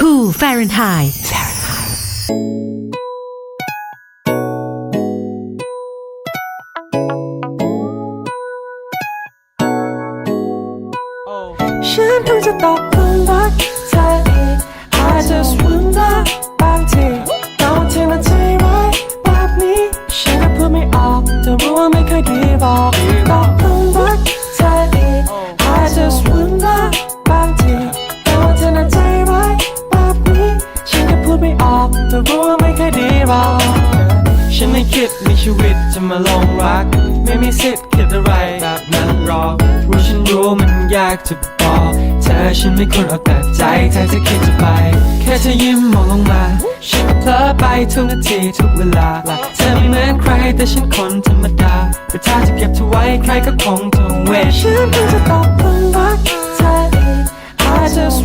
Cool Fahrenheit. Fahrenheit. Shampoos ะมาลงรัก ไม่มีสิทธิ์คิดอะไรแบบนั้นรอกรู้ฉันรู้มันยากจะบอกเธอฉันไม่ควรเอาแต่ใจเธอจะคิดจะไป แค่เธอยิ้มมองลงมา ฉันเพลอไปทุกนาทีทุกเวลา เธอไม่เหมือนใครแต่ฉันคนธรรมดาแต่ถ้าจะเก็บเธอไว้ใครก็คงทงเวทฉันเพิ่งจะตอบคนรักเธอ I just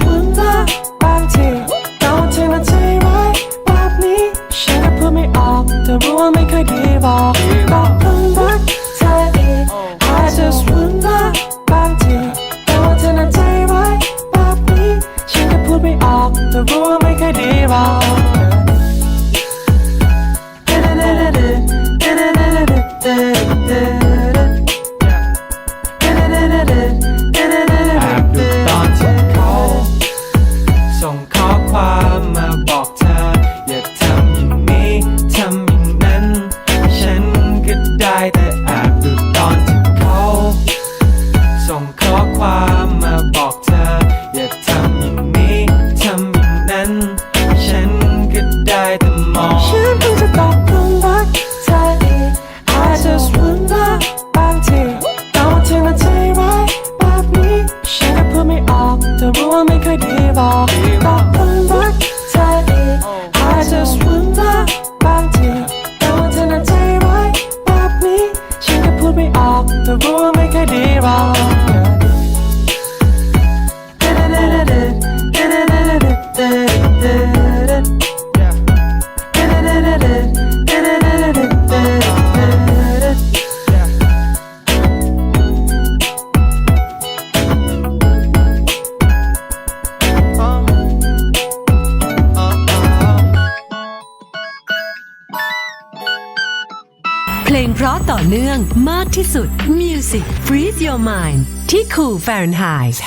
ราะต่อเนื่องมากที่สุด Music Freeze Your Mind ที่ Cool Fahrenheit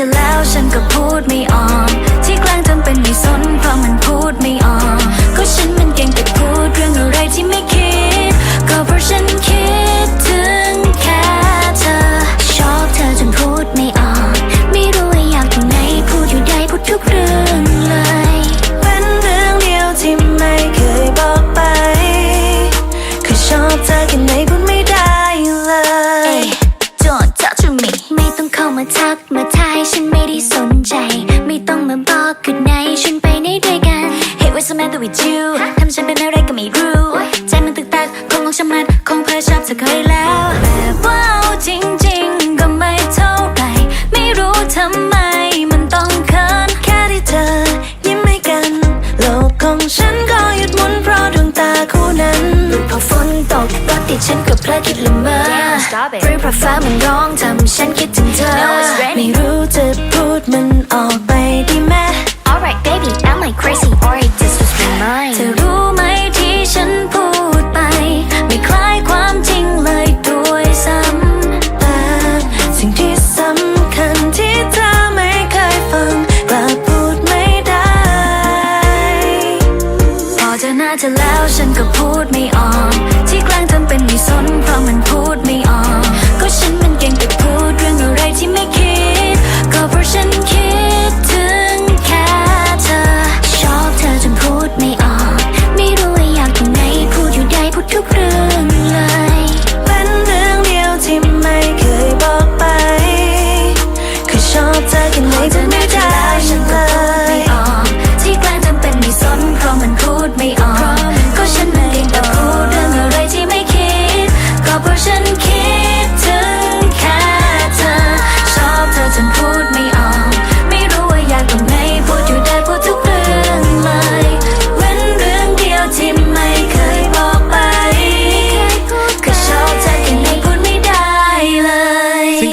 ธอแล้วฉันก็พูดไม่ออก stop it. Pre-profile มันร้องทำฉันคิดถึงเธอ No it's raining ไม่รู้จะพูดมันออกไปดีไหม Alright baby am I crazy. Alright, it just was my mind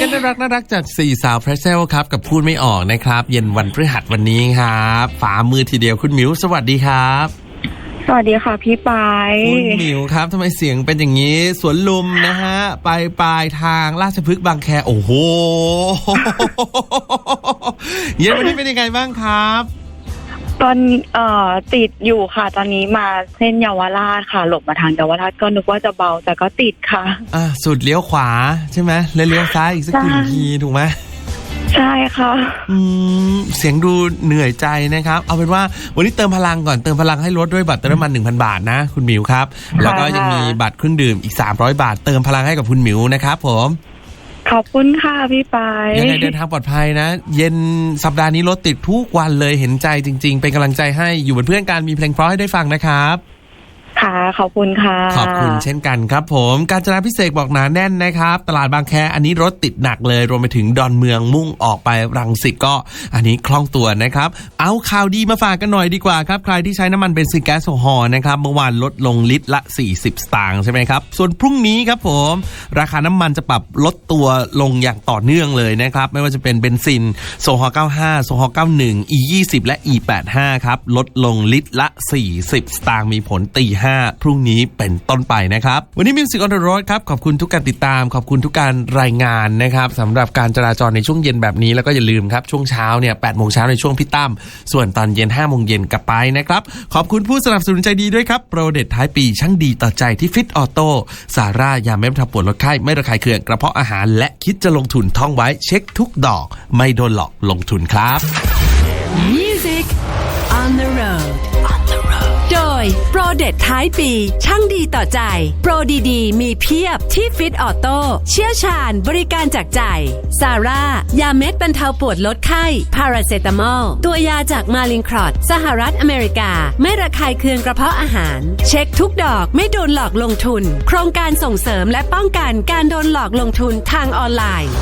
น่ารักน่ารักจากสี่สาวเพรสเซลครับ กับพูดไม่ออกนะครับ เย็นวันพฤหัสวันนี้ครับฝ่ามือทีเดียวคุณหมิวสวัสดีครับ สวัสดีค่ะพี่ปายคุณหมิวครับทำไมเสียงเป็นอย่างนี้ สวนลุมนะฮะ ไปปลายทางราชพฤกษ์บางแค โอ้โห เย็นวันนี้เป็นยังไงบ้างครับ ตอนเอ่อติดอยู่ค่ะ ตอนนี้มาเส้นเยาวราชค่ะ หลบมาทางเยาวราชก็นึกว่าจะเบาแต่ก็ติดค่ะ อะสุดเลี้ยวขวาใช่ไหมแล้วเลี้ยวซ้ายอีกสักใช่หนึ่งทีถูกไหมใช่ค่ะ อืมเสียงดูเหนื่อยใจนะครับ เอาเป็นว่าวันนี้เติมพลังก่อนเติมพลังให้รถด้วยบัตรเติมน้ำมัน1,000 บาทนะ คุณหมิวครับ แล้วก็ยังมีบัตรเครื่องดื่มอีก 300 บาท เติมพลังให้กับคุณหมิวนะครับผม ขอบคุณค่ะพี่ปายยังไงเดินทางปลอดภัยนะ เย็นสัปดาห์นี้รถติดทุกวันเลยเห็นใจจริง ๆ เป็นกำลังใจให้อยู่เป็นเพื่อนกันมีเพลงเพราะให้ได้ฟังนะครับ ค่ะ ขอบคุณค่ะ ขอบคุณเช่นกันครับผมการจนาพิเศษบอกหนาแน่นนะครับ ตลาดบางแคอันนี้รถติดหนักเลย รวมไปถึงดอนเมืองมุ่งออกไปรังสิตก็อันนี้คล่องตัวนะครับ เอาข่าวดีมาฝากกันหน่อยดีกว่าครับ ใครที่ใช้น้ำมันเบนซินแก๊สโซฮอล์นะครับเมื่อวานลดลงลิตรละ 40 สตางค์ใช่ไหมครับ ส่วนพรุ่งนี้ครับผม ราคาน้ำมันจะปรับลดตัวลงอย่างต่อเนื่องเลยนะครับ ไม่ว่าจะเป็นเบนซินโซฮอล์95โซฮอล์91 E 20 และ E 85 ครับลดลงลิตรละ 40 สตางค์มีผลตี5พรุ่งนี้เป็นต้นไปนะครับ วันนี้ Music on the Road ครับ ขอบคุณทุกการติดตาม ขอบคุณทุกการรายงานนะครับสำหรับการจราจรในช่วงเย็นแบบนี้แล้วก็อย่าลืมครับ ช่วงเช้าเนี่ย8โมงเช้าในช่วงพี่ตั้มส่วนตอนเย็น5โมงเย็นกลับไปนะครับ ขอบคุณผู้สนับสนุนใจดีด้วยครับโปรเด็ดท้ายปีช่างดีต่อใจที่ฟิตออโต้ซาร่ายาเม็ดทำปวดลดไข้ไม่ระคายเคืองกระเพาะอาหาร และคิดจะลงทุนท่องไว้เช็คทุกดอก ไม่โดนหลอกลงทุนครับ ย โปรเด็ดท้ายปี ช่างดีต่อใจ โปรดีๆ มีเพียบที่ฟิตออโต้เชี่ยวชาญบริการจากใจซาร่า ยาเม็ดบรรเทาปวดลดไข้ พาราเซตามอล ตัวยาจากมาลินครอตสหรัฐอเมริกา ไม่ระคายเคืองกระเพาะอาหาร เช็คทุกดอกไม่โดนหลอกลงทุน โครงการส่งเสริมและป้องกันการโดนหลอกลงทุนทางออนไลน์